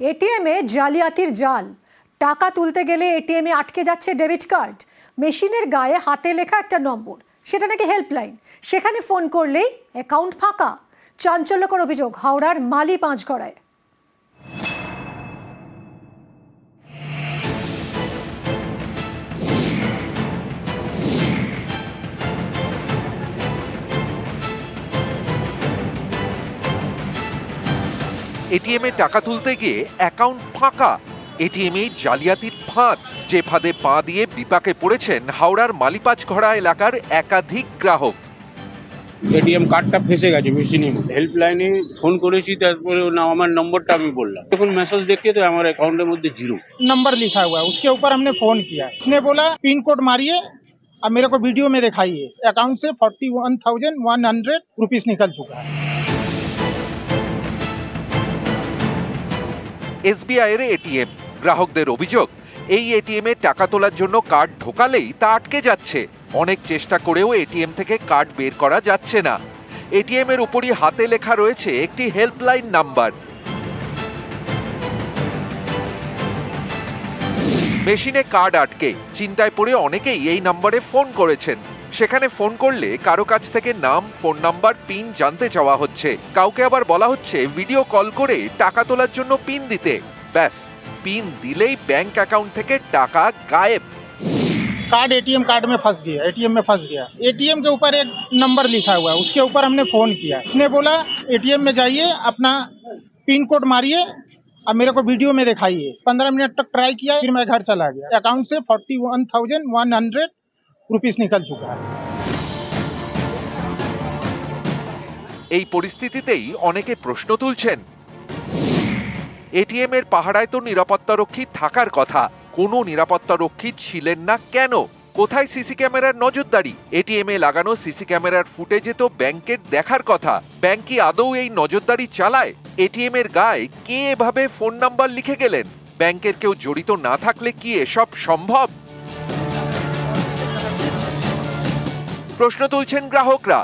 এটিএমে জালিয়াতির জাল। টাকা তুলতে গেলে এটিএম এ আটকে যাচ্ছে ডেবিট কার্ড। মেশিনের গায়ে হাতে লেখা একটা নম্বর। সেটা নাকি হেল্পলাইন। সেখানে ফোন করলেই অ্যাকাউন্ট ফাঁকা। চাঞ্চল্যকর অভিযোগ, হাওড়ার মালি পাঁচগড়ায়। এটিএমে টাকা তুলতে গিয়ে অ্যাকাউন্ট ফাঁকা এটিএমে জালিয়াতির ফাঁদ যে ফাঁদে পা দিয়ে বিপাকে পড়েছেন হাওড়ার মালিপাচঘড়া এলাকার একাধিক গ্রাহক এটিএম কার্ডটা ফেসে গেছে মেশিনের হেল্পলাইনে ফোন করেছি তারপরে না আমার নম্বরটা আমি বললাম তখন মেসেজ দেখতে তো আমার অ্যাকাউন্টের মধ্যে জিরো नंबर लिखा हुआ है उसके ऊपर हमने फोन किया उसने बोला पिन कोड मारिए अब मेरे को वीडियो में दिखाइए अकाउंट से forty one thousand one hundred rupees निकल चुका है এসবিআই এর এটিএম। গ্রাহকদের অভিযোগ, এই এটিএম এ টাকা তোলার জন্য কার্ড ঢোকালেই তা আটকে যাচ্ছে। অনেক চেষ্টা করেও এটিএম থেকে কার্ড বের করা যাচ্ছে না। এটিএম এর উপরই হাতে লেখা রয়েছে একটি হেল্পলাইন নাম্বার। মেশিনে কার্ড আটকে চিন্তায় পড়ে অনেকেই এই নম্বরে ফোন করেছেন সেখানে ফোন করলে কারো কাছ থেকে নাম ফোন নাম্বার পিন জানতে চাওয়া হচ্ছে কাউকে আবার বলা হচ্ছে ভিডিও কল করে টাকা তোলার জন্য পিন দিতে ব্যাস পিন দিলেই ব্যাংক অ্যাকাউন্ট থেকে টাকা গায়েব कार्ड एटीएम कार्ड में फंस गया एटीएम में फंस गया एटीएम के ऊपर एक नंबर लिखा हुआ है उसके ऊपर हमने फोन किया उसने बोला एटीएम में जाइए अपना पिन कोड मारिए अब मेरे को वीडियो में दिखाइए पंद्रह मिनट तक ट्राई किया फिर मैं घर चला गया अकाउंट से forty one thousand one hundred rupees निकल चुका है এই পরিস্থিতিতেই অনেকে প্রশ্ন তুলছেন এটিএম এর পাহারায় তো নিরাপত্তারক্ষী থাকার কথা কোনো নিরাপত্তারক্ষী ছিলেন না কেন কোথায় সিসি ক্যামেরার নজরদারি? এটিএম এ লাগানো সিসি ক্যামেরার ফুটেজে তো ব্যাংকের দেখার কথা। ব্যাংক কি আদৌ এই নজরদারি চালায়? এটিএম এর গায়ে কে এভাবে ফোন নাম্বার লিখে গেলেন? ব্যাংকের কেউ জড়িত না থাকলে কি এসব সম্ভব? প্রশ্ন তুলছেন গ্রাহকরা।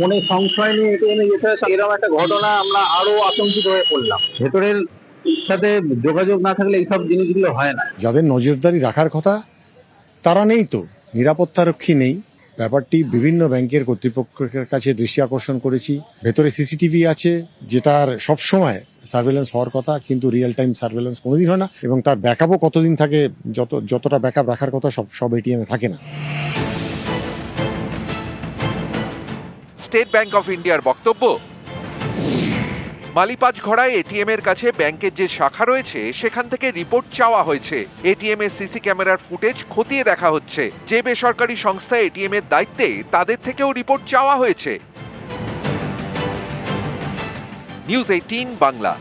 মনে সংশয় নিয়ে এটিএমে যেতে এরকম একটা ঘটনা আমরা আরও আতঙ্কিত হয়ে পড়লাম। ভেতরের সাথে যোগাযোগ না থাকলে এইসব জিনিসগুলো হয় না। যাদের নজরদারি রাখার কথা তারা নেই তো। নিরাপত্তারক্ষী নেই। ব্যাপারটি বিভিন্ন ব্যাংকের কর্তৃপক্ষের কাছে দৃষ্টি আকর্ষণ করেছি। ভেতরে সিসিটিভি আছে যেটার সবসময় সার্ভেলেন্স হওয়ার কথা, কিন্তু রিয়েল টাইম সার্ভেলেন্স কোনোদিন হয় না, এবং তার ব্যাকআপও কতদিন থাকে, যত, যতটা ব্যাকআপ রাখার কথা, সব সব এটিএমে থাকে না। স্টেট ব্যাংক অফ ইন্ডিয়ার বক্তব্য মালিপাজ ঘড়ায় এটিএম এর কাছে ব্যাংকের যে শাখা রয়েছে, সেখান থেকে রিপোর্ট চাওয়া হয়েছে। এটিএম এর সিসি ক্যামেরার ফুটেজ খতিয়ে দেখা হচ্ছে। যে বেসরকারি সংস্থা এটিএম এর দায়িত্বে, তাদের থেকেও রিপোর্ট চাওয়া হয়েছে। News eighteen Bangla.